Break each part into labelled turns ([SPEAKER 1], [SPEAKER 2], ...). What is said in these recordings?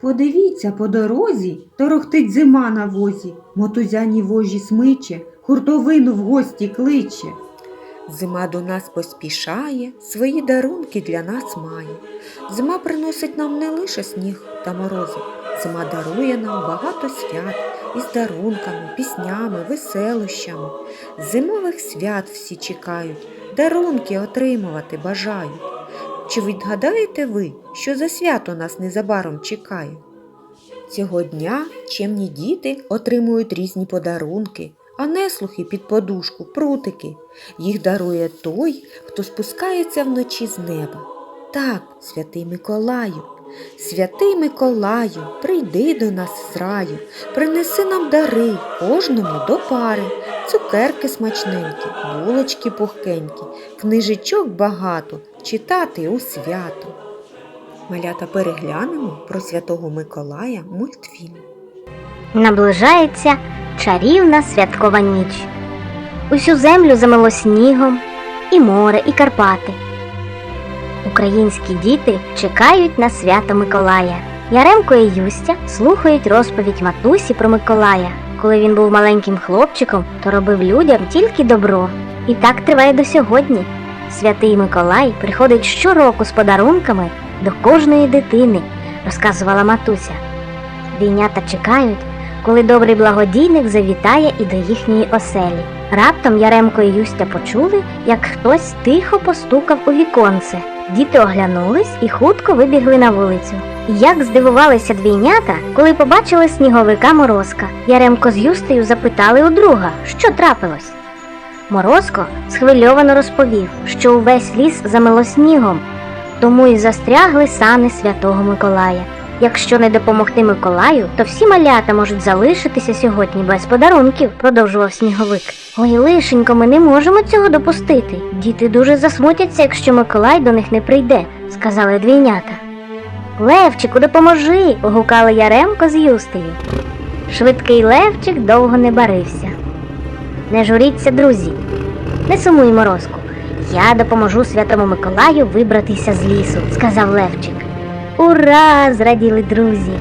[SPEAKER 1] Подивіться по дорозі, торохтить зима на возі, мотузяні вожі смиче, хуртовину в гості кличе. Зима до нас поспішає, свої дарунки для нас має. Зима приносить нам не лише сніг та морози. Зима дарує нам багато свят із дарунками, піснями, веселощами. Зимових свят всі чекають, дарунки отримувати бажають. Чи відгадаєте ви, що за свято нас незабаром чекає? Цього дня чемні діти отримують різні подарунки, а неслухи під подушку, прутики. Їх дарує той, хто спускається вночі з неба. Так, святий Миколаю, святий Миколаю, прийди до нас з раю, принеси нам дари кожному до пари, цукерки смачненькі, булочки пухкенькі, книжечок багато, читати у свято. Малята переглянемо про святого Миколая мультфільм.
[SPEAKER 2] Наближається чарівна святкова ніч. Усю землю замило снігом, і море, і Карпати. Українські діти чекають на свято Миколая. Яремко і Юстя слухають розповідь матусі про Миколая. Коли він був маленьким хлопчиком, то робив людям тільки добро. І так триває до сьогодні. Святий Миколай приходить щороку з подарунками до кожної дитини, розказувала матуся. Двійнята чекають, коли добрий благодійник завітає і до їхньої оселі. Раптом Яремко і Юстя почули, як хтось тихо постукав у віконце. Діти оглянулись і хутко вибігли на вулицю. Як здивувалися двійнята, коли побачили сніговика Морозка. Яремко з Юстею запитали у друга, що трапилось. Морозко схвильовано розповів, що увесь ліс замило снігом, тому і застрягли сани святого Миколая. Якщо не допомогти Миколаю, то всі малята можуть залишитися сьогодні без подарунків, продовжував сніговик. Ой, лишенько, ми не можемо цього допустити. Діти дуже засмутяться, якщо Миколай до них не прийде, сказали двійнята. Левчику, допоможи. погукали Яремко з Юстею. Швидкий Левчик довго не барився. Не журіться, друзі, не сумуй морозку. Я допоможу святому Миколаю вибратися з лісу, сказав Левчик. Ура! зраділи друзі.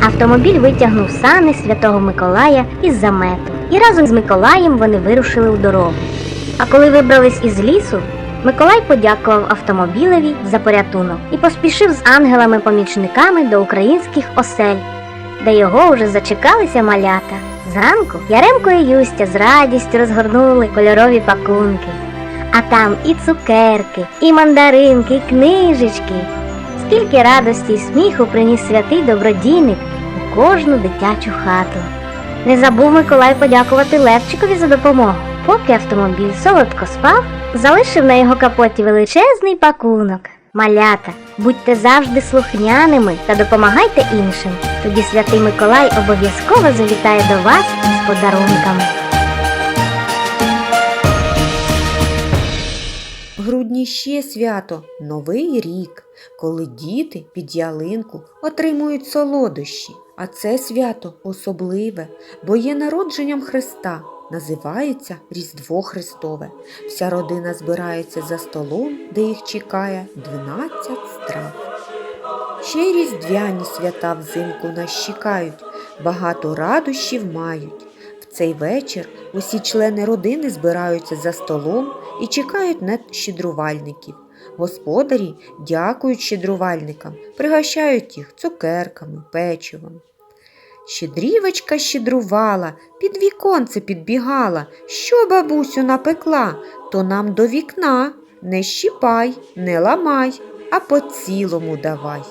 [SPEAKER 2] Автомобіль витягнув сани святого Миколая із замету, і разом з Миколаєм вони вирушили у дорогу. А коли вибрались із лісу, Миколай подякував автомобілеві за порятунок і поспішив з ангелами-помічниками до українських осель, де його вже зачекалися малята. Зранку Яремко і Юстя з радістю розгорнули кольорові пакунки. А там і цукерки, і мандаринки, і книжечки. Скільки радості і сміху приніс святий добродійник у кожну дитячу хату. Не забув Миколай подякувати Левчикові за допомогу. Поки автомобіль солодко спав, залишив на його капоті величезний пакунок. Малята, будьте завжди слухняними та допомагайте іншим. Тоді святий Миколай обов'язково завітає до вас з подарунками.
[SPEAKER 1] Грудні ще свято Новий рік, коли діти під ялинку отримують солодощі. А це свято особливе, бо є народженням Христа. Називається Різдво Христове. Вся родина збирається за столом, де їх чекає 12 страв. Ще різдвяні свята взимку нас чекають, багато радощів мають. В цей вечір усі члени родини збираються за столом і чекають на щедрувальників. Господарі дякують щедрувальникам, пригощають їх цукерками, печивом. Щедрівочка щедрувала, під віконце підбігала, що бабусю напекла, то нам до вікна не щіпай, не ламай, а по цілому давай.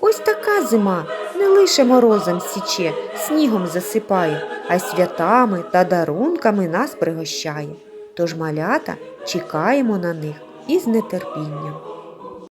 [SPEAKER 1] Ось така зима не лише морозом січе, снігом засипає, а святами та дарунками нас пригощає. Тож малята чекаємо на них із нетерпінням.